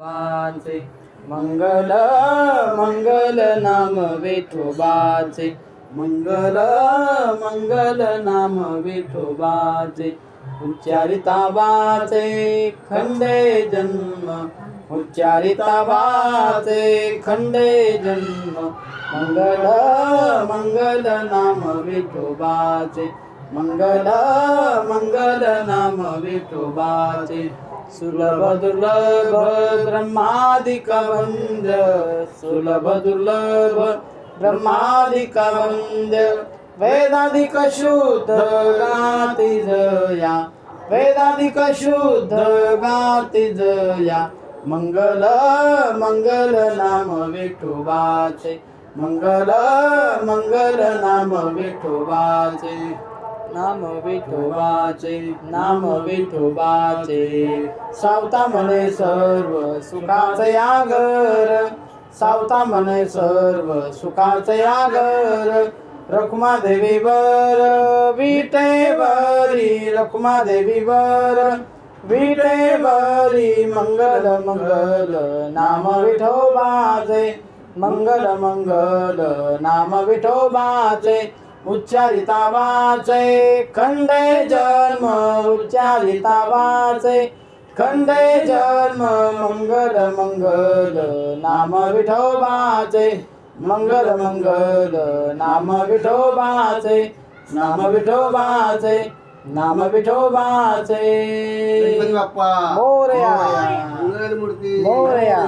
विठोबाचे मंगल मंगल नाम विठोबाचे मंगल मंगल नाम विठोबाचे उच्चारिता वाचे खंडे जन्म। उच्चारिता वाचे खंडे जन्म। मंगल मंगल नाम विठोबाचे मंगल मंगल नाम विठोबाचे सुलभ दुर्लभ ब्रह्मादिक वंद सुलभ दुर्लभ ब्रह्मादिक वंद वेदाधिक शुद्ध गाती जया। वेदाधिक शुद्ध गाती जया। मंगल मंगल नाम विठोबाचे मंगल मंगल नाम विठोबाचे नाम विठोबाचे नाम विठोबाचे सावता म्हणे सर्व सुखाचे आगर सावता म्हणे सर्व सुखाचे आगर रखुमा देवी वर विटे वरी. रखुमा देवी वर विटे मंगल मंगल नाम विठोबाचे मंगल मंगल नाम विठोबाचे उच्चारिता वाचे खंडे जन्म उच्चारिता वाचे खंडे जन्म मंगल मंगल नाम विठोबाचे मंगल मंगल नाम विठोबाचे नाम विठोबाचे नाम विठोबाचे। बाप्पा। मोरया। मंगलमूर्ती मोरया।